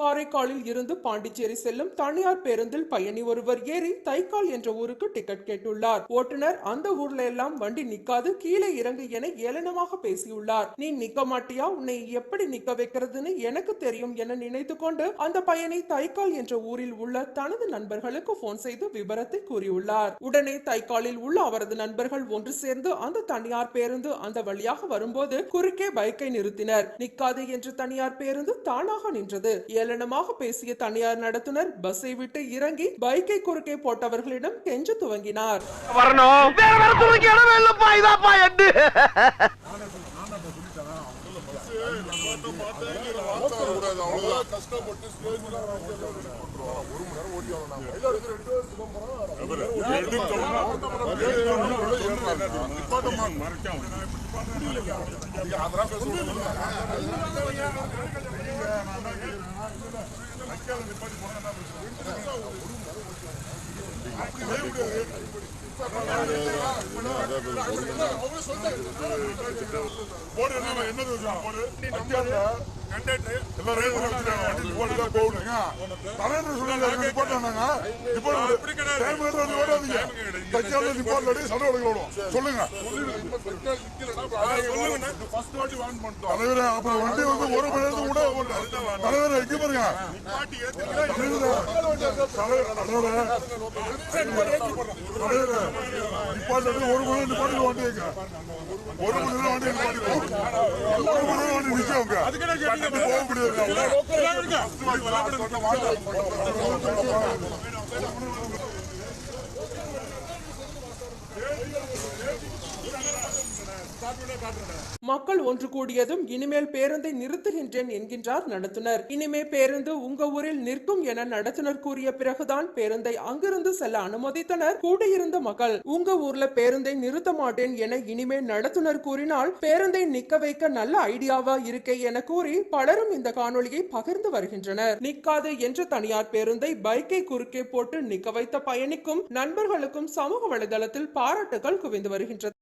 காரைக்காலில் இருந்து பாண்டிச்சேரி செல்லும் தனியார் பேருந்தில் பயணி ஒருவர் ஏறி தைக்கால் என்ற ஊருக்கு டிக்கெட் கேட்டுள்ளார். ஓட்டுநர் அந்த ஊர்ல எல்லாம் வண்டி நிக்காது கீழே இறங்கு என ஏளனமாக பேசியுள்ளார். நீ நிக்க மாட்டியா? உன்னை எப்படி நிக்க வைக்கிறதுன்னு எனக்கு தெரியும் என நினைத்து கொண்டு அந்த பயணி தைக்கால் என்ற ஊரில் உள்ள தனது நண்பர்களுக்கு போன் செய்து விபரத்தை கூறியுள்ளார். உடனே தைக்காலில் உள்ள அவரது நண்பர்கள் ஒன்று சேர்ந்து அந்த தனியார் பேருந்து அந்த வழியாக வரும்போது குறுக்கே பைக்கை நிறுத்தினர். நிக்காது என்று தனியார் பேருந்து தானாக நின்றது. ஏளனமாக பேசிய தனியார் நடத்துனர் பஸ்ஸை விட்டு இறங்கி பைக்கை குறுக்கே போட்டவர்களிடம் கெஞ்ச துவங்கினார். வரணும். வேற வேற துறைக்கு இடமே இல்லப்பா இதாப்பா என்ன சொல்லுங்க. வண்டி வந்து ஒரு மணி நேரத்துக்கு கூட தலைவரே எங்க பாருங்க. தலைவரே தலைவரே நிப்பாட்டு ஒரு மணி நேரம் நிப்பாட்டு வண்டி ஒரு மணி நேரம் வண்டி நிப்பாட்டி ஒரு மணி நேரம் வண்டி நிற்கும் அதுக்கு போக முடியாது. மக்கள் ஒன்று கூடியதும் இனிமேல் பேருந்தை நிறுத்துகின்றேன் என்கின்றார் நடத்துனர். இனிமே பேருந்து உங்க ஊரில் நிற்கும் என நடத்துனர் கூறிய பிறகுதான் பேருந்தை அங்கிருந்து செல்ல அனுமதித்தனர். கூடியிருந்த மக்கள் உங்க ஊர்ல பேருந்தை நிறுத்த மாட்டேன் என இனிமே நடத்துனர் கூறினால் பேருந்தை நிக்க வைக்க நல்ல ஐடியாவா இருக்கே என கூறி பலரும் இந்த காணொலியை பகிர்ந்து வருகின்றனர். நிக்காது என்ற தனியார் பேருந்தை பைக்கை குறுக்கே போட்டு நிக்க வைத்த பயணிக்கும் நண்பர்களுக்கும் சமூக வலைதளத்தில் பாராட்டுகள் குவிந்து வருகின்றது